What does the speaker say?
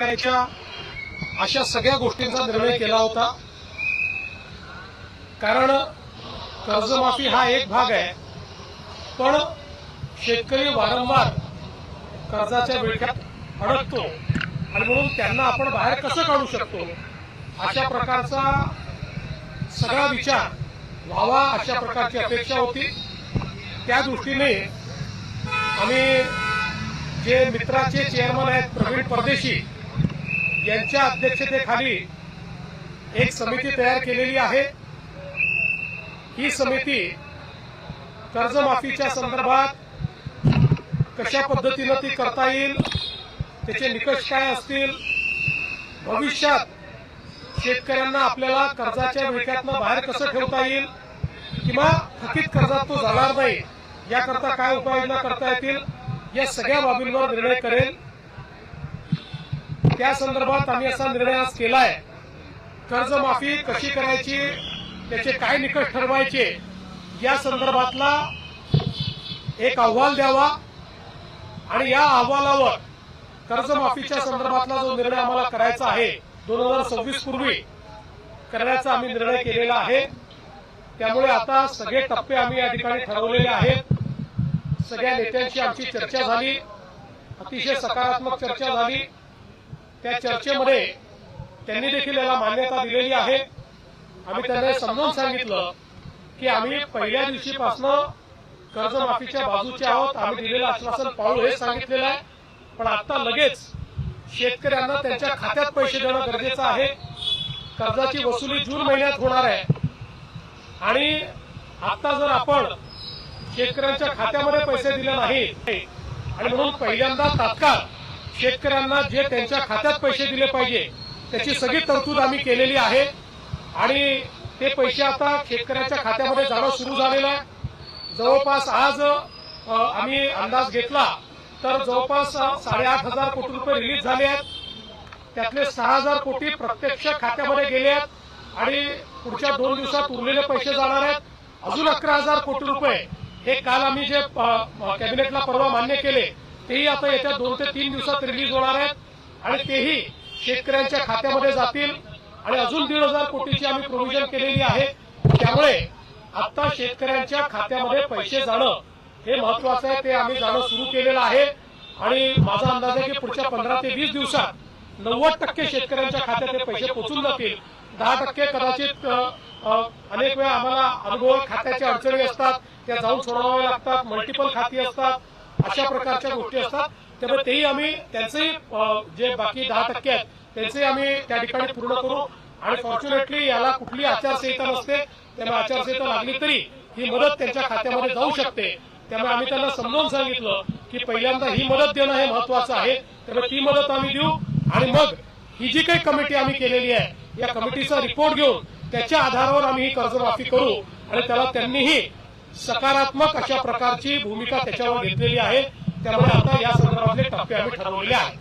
करायच्या अशा सगळ्या गोष्टींचा निर्णय केला होता. कारण कर्जमाफी हा एक भाग आहे. पण शेतकरी वारंवार कर्जाच्या विळख्यात अडकतो आणि म्हणून त्यांना आपण बाहेर कसं काढू शकतो? अशा प्रकारचा सगळा विचार व्हावा अशा प्रकारची अपेक्षा होती. त्या दृष्टीने आम्ही जे मित्राचे चेअरमन आहेत प्रवीण परदेशी यांच्या अध्यक्षतेखाली एक समिती तयार केलेली आहे. ही समिती कर्जमाफीच्या संदर्भात कशा पद्धतीनं ती करता येईल त्याचे निकष काय असतील भविष्यात शेतकऱ्यांना आपल्याला कर्जाच्या विळख्यातनं बाहेर कसं ठेवता येईल किंवा थकीत कर्जात तो जाणार नाही याकरता काय उपाययोजना करता येतील या सगळ्या बाबींवर निर्णय करेल. त्या संदर्भात आम्ही असा निर्णय आज केलाय. कर्जमाफी कशी करायची त्याचे काय निकष ठरवायचे या संदर्भातला एक अहवाल द्यावा आणि या अहवालावर कर्जमाफीच्या संदर्भातला जो निर्णय आम्हाला करायचा आहे दोन हजार सव्वीस पूर्वी करण्याचा आम्ही निर्णय केलेला आहे. त्यामुळे आता सगळे टप्पे आम्ही या ठिकाणी ठरवलेले आहेत. सगळ्या नेत्यांशी आमची चर्चा झाली अतिशय सकारात्मक चर्चा झाली. त्या चर्चेमध्ये त्यांनी देखील याला मान्यता दिलेली आहे. आम्ही त्यांना समजावून सांगितलं की आम्ही पहिल्या दिवशीपासनं कर्जमाफीच्या बाजूचे आहोत. आम्ही दिलेलं आश्वासन पाळू हे सांगितलेलं आहे. पण आता लगेच शेतकऱ्यांना त्यांच्या खात्यात पैसे देणं गरजेचं आहे. कर्जाची वसुली जून महिन्यात होणार आहे. आणि आता जर आपण शेतकऱ्यांच्या खात्यामध्ये पैसे दिले नाही आणि म्हणून पहिल्यांदा तात्काळ शेतकऱ्यांना जे त्यांच्या खात्यात पैसे दिले पाहिजे त्याची सगळी तरतूद आम्ही केलेली आहे. आणि ते पैसे आता शेतकऱ्याच्या खात्यामध्ये जाणं सुरू झालेलं आहे. जवळपास आज आम्ही अंदाज घेतला तर जवळपास साडेआठ हजार कोटी रुपये रिलीज झाले आहेत. त्यातले सहा हजार कोटी प्रत्यक्ष खात्यामध्ये गेले आहेत आणि पुढच्या दोन दिवसात उरलेले पैसे जाणार आहेत. अजून अकरा हजार कोटी रुपये हे काल आम्ही जे कॅबिनेटला परवा मान्य केले तेही आता येत्या दोन ते तीन दिवसात रिलीज होणार आहेत. आणि तेही शेतकऱ्यांच्या खात्यामध्ये जातील. आणि अजून दीड हजार कोटीची आम्ही प्रोव्हिजन केलेली आहे. त्यामुळे आता शेतकऱ्यांच्या खात्यामध्ये पैसे जाणं हे महत्वाचं आहे. ते आम्ही जाणं सुरू केलेलं आहे. आणि माझा अंदाज आहे की पुढच्या पंधरा ते वीस दिवसात नव्वद टक्के शेतकऱ्यांच्या खात्यात हे पैसे पोचून जातील. दहा टक्के कदाचित अनेक वेळा आम्हाला अनुभव खात्याच्या अडचणी असतात. त्या जाऊन सोडवाव्या लागतात. मल्टिपल खाती असतात. अशा प्रकारच्या गोष्टी असतात. त्यामुळे तेही आम्ही त्यांचे जे बाकी दहा टक्के आहेत त्यांचे आम्ही त्या ठिकाणी पूर्ण करू. आणि फॉर्च्युनेटली याला कुठली आचारसंहिता नसते. त्यामुळे आचारसंहिता लागली तरी ही मदत त्यांच्या खात्यामध्ये जाऊ शकते. त्यामुळे आम्ही त्यांना समजावून सांगितलं की पहिल्यांदा ही मदत देणं हे महत्वाचं आहे. त्यामुळे ती मदत आम्ही देऊ. आणि मग ही जी काही कमिटी आम्ही केलेली आहे या कमिटीचा रिपोर्ट घेऊन त्याच्या आधारावर आम्ही ही कर्जमाफी करू. आणि त्याला त्यांनीही सकारात्मक अशा प्रकारची भूमिका त्याच्यावर घेतलेली आहे. त्यामुळे आता या संदर्भातले टप्पे आम्ही ठरवलेले आहेत.